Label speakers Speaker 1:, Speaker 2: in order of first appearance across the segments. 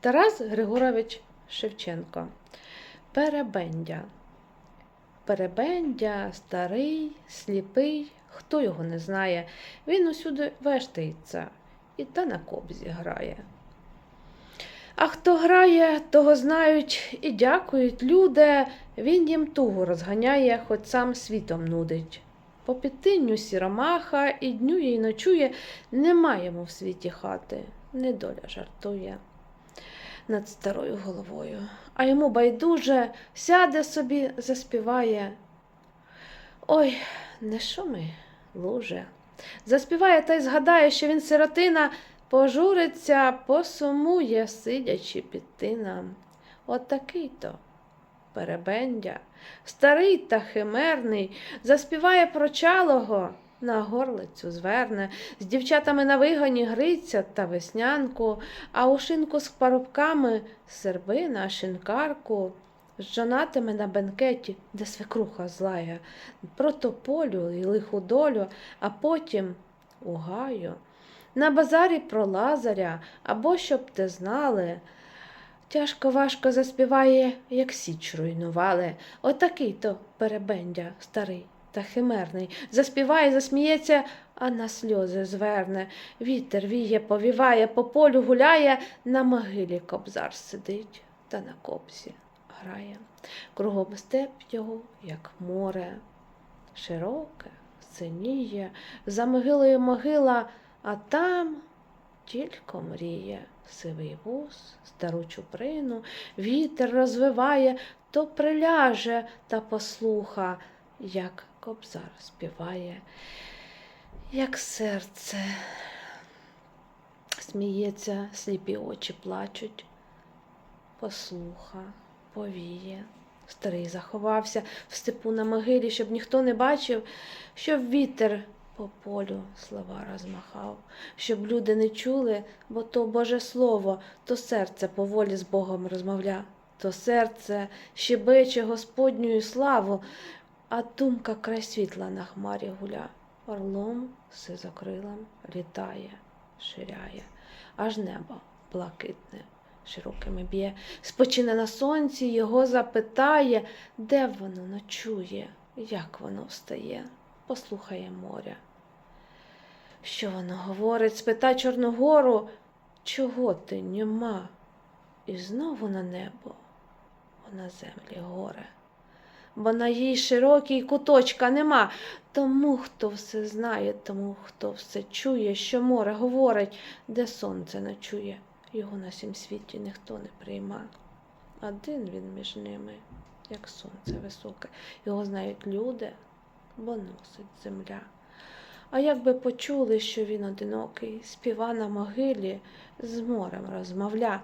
Speaker 1: Тарас Григорович Шевченко. Перебендя. Перебендя, старий, сліпий, хто його не знає. Він усюди вештається і та на кобзі грає. А хто грає, того знають і дякують люди, він їм тугу розганяє, хоч сам світом нудить. По підтинню сіромаха і днює, і ночує, нема йому в світі хати, недоля жартує над старою головою. А йому байдуже сяде собі, заспіває. Ой, не шуми, луже. Заспіває та й згадає, що він сиротина, пожуриться, посумує, сидячи під тином. От такий то перебендя, старий та химерний, заспіває про чалого, на горлицю зверне, з дівчатами на вигоні гриця та веснянку, а у шинку з парубками сербина, шинкарку, з жонатими на бенкеті, де свекруха злая, про тополю і лиху долю, а потім у гаю. На базарі про Лазаря, або щоб те знали. Тяжко важко заспіває, як січ руйнували. Отакий то перебендя старий та химерний. Заспіває, засміється, а на сльози зверне. Вітер віє, повіває, по полю гуляє, на могилі кобзар сидить та на кобзі грає. Кругом степ його, як море, широке, синіє, за могилою могила, а там тільки мріє. Сивий вуз, стару чуприну, вітер розвиває, то приляже та послуха, як кобзар співає, як серце сміється, сліпі очі плачуть, послуха, повіє. Старий заховався в степу на могилі, щоб ніхто не бачив, щоб вітер по полю слова розмахав, щоб люди не чули, бо то Боже Слово, то серце поволі з Богом розмовля, то серце щебече Господню славу, а думка край світла на хмарі гуля, орлом сизокрилом літає, ширяє, аж небо блакитне. Широкими б'є, спочине на сонці, його запитає, де воно ночує, як воно встає, послухає моря. Що воно говорить, спита Чорногору, чого ти нема? І знову на небо, а на землі горе. Бо на їй широкій куточка нема. Тому, хто все знає, тому, хто все чує, що море говорить, де сонце ночує, його на сім світі ніхто не прийма. Один він між ними, як сонце високе, його знають люди, бо носить земля. А як би почули, що він одинокий, співа на могилі, з морем розмовля,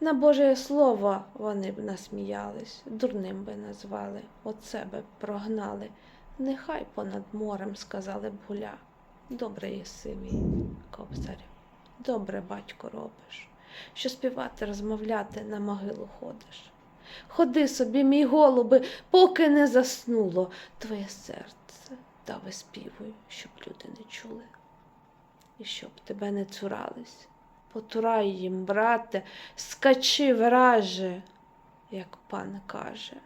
Speaker 1: на Боже слово вони б насміялись, дурним би назвали, от себе б прогнали. Нехай понад морем сказали б гуля. Добре єси мій кобзарю, добре батько робиш, що співати, розмовляти на могилу ходиш. Ходи собі, мій голуби, поки не заснуло твоє серце та виспівуй, щоб люди не чули, і щоб тебе не цурались. Потурай їм, брате, скачи враже, як пан каже,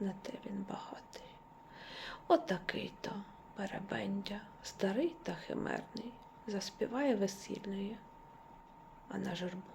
Speaker 1: на те він багатий. Отакий то перебендя, старий та химерний, заспіває весільної, а на журбу